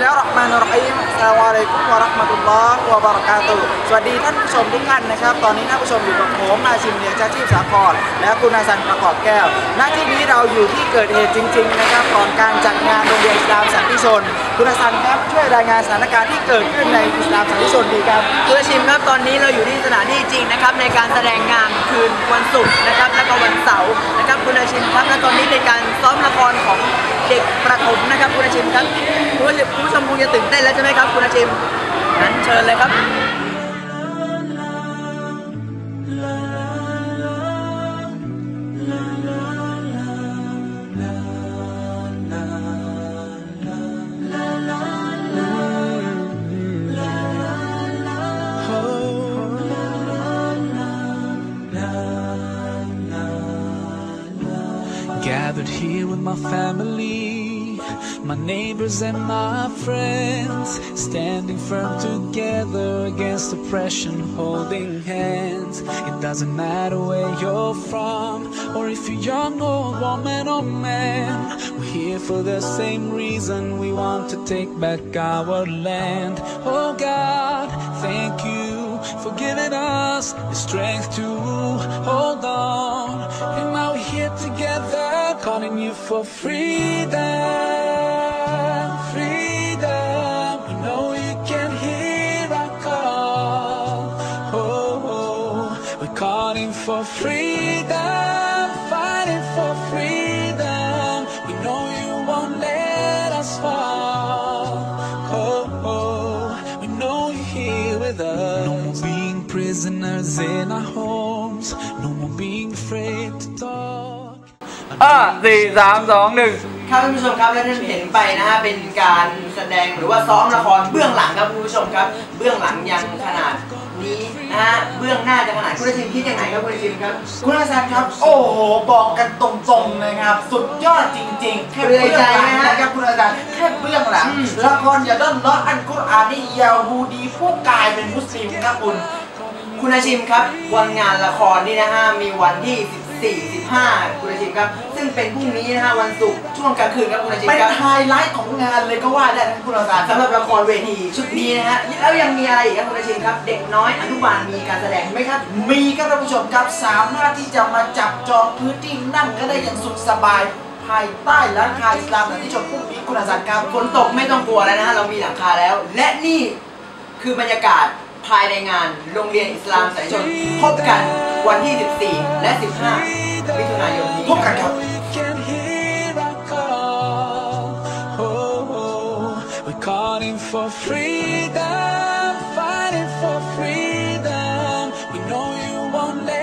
แล้วรอห์มานุรเราะฮีมอัสสลาอะลัยกุมวะราะห์มะตุลลอฮ์วะบะเราะกาตุสวัสดีท่านผู้ชมทุกท่านนะครับ ตอนนี้ท่านผู้ชมอยู่กับผมอายชิมเนียชาชีพสาครและคุณอาซันประกอบแก้ว ณ ที่นี้เราอยู่ที่เกิดเหตุจริง ๆ นะครับก่อนการจัดงานโรงเรียนอิสลามสันติชน คุณอาซันครับช่วยรายงานสถานการณ์ที่เกิดขึ้นในอิสลามสันติชนดีครับ คุณชิมครับตอนนี้เราอยู่ที่สถานที่จริงนะครับในการแสดงงานคืนวันศุกร์นะครับแล้วก็ คุณผู้ชมคุณผู้ชมคงจะตื่นเต้นแล้วใช่ไหมครับ คุณอาชิมนั้นเชิญเลยครับ Gathered here with my family, my neighbors and my friends, standing firm together against oppression, holding hands. It doesn't matter where you're from, or if you're young or woman or man. We're here for the same reason we want to take back our land. Oh God, thank you for giving us the strength to hold on. And now we're here together, calling you for freedom. oh. we're calling for freedom, fighting for freedom. We know you won't let us fall. Oh, oh. we know you're here with us. No more being prisoners in our homes. No more being afraid to talk. ห้าสี่สามสองหนึ่ง ครับท่านผู้ชมครับและท่านเห็นไปนะฮะเป็นการแสดงหรือว่าซ้อมละครเบื้องหลังครับคุณผู้ชมครับ เบื้องหลังยังขนาดนี้นะฮะเบื้องหน้าจะขนาดคุณชิมคิดยังไงครับคุณชิมครับคุณอาซันครับ โอ้โหบอกกันตรงๆนะครับ สุดยอดจริงๆแค่เบื้องหลังนะครับคุณอาซันแค่เบื้องหลังอืมละครอย่าด้อนล้ออันกุรอานนี่ยาฮูดีผู้กลายเป็นมุสลิมครับคุณคุณอาชิมครับ วันงานละครนี่นะฮะมีวันที่ 14 15คุณอาชิมครับ ซึ่งเป็นพรุ่งนี้นะฮะวันศุกร์ช่วงกลางคืนครับคุณอาชิมเป็นครับไฮไลท์ของงานเลยก็ว่าได้นะคุณอาซันสำหรับละครเวทีชุดนี้นะฮะแล้วยังมีอะไรอีกครับคุณอาชิมครับ เด็กน้อยอนุบาลมีการแสดงไหมครับ มีครับท่านผู้ชมครับสามารถที่จะมาจับจองพื้นที่นั่งก็ได้อย่างสุขสบายภายใต้หลังคาอิสลามแบบที่ชมพรุ่งนี้คุณอาซันครับฝนตกไม่ต้องกลัวแล้วนะฮะเรามีหลังคาแล้ว และนี่คือบรรยากาศภายในงานโรงเรียนอิสลามสายชนพบกัน วันที่ 14 และ Calling for freedom, fighting for freedom. We know you won't let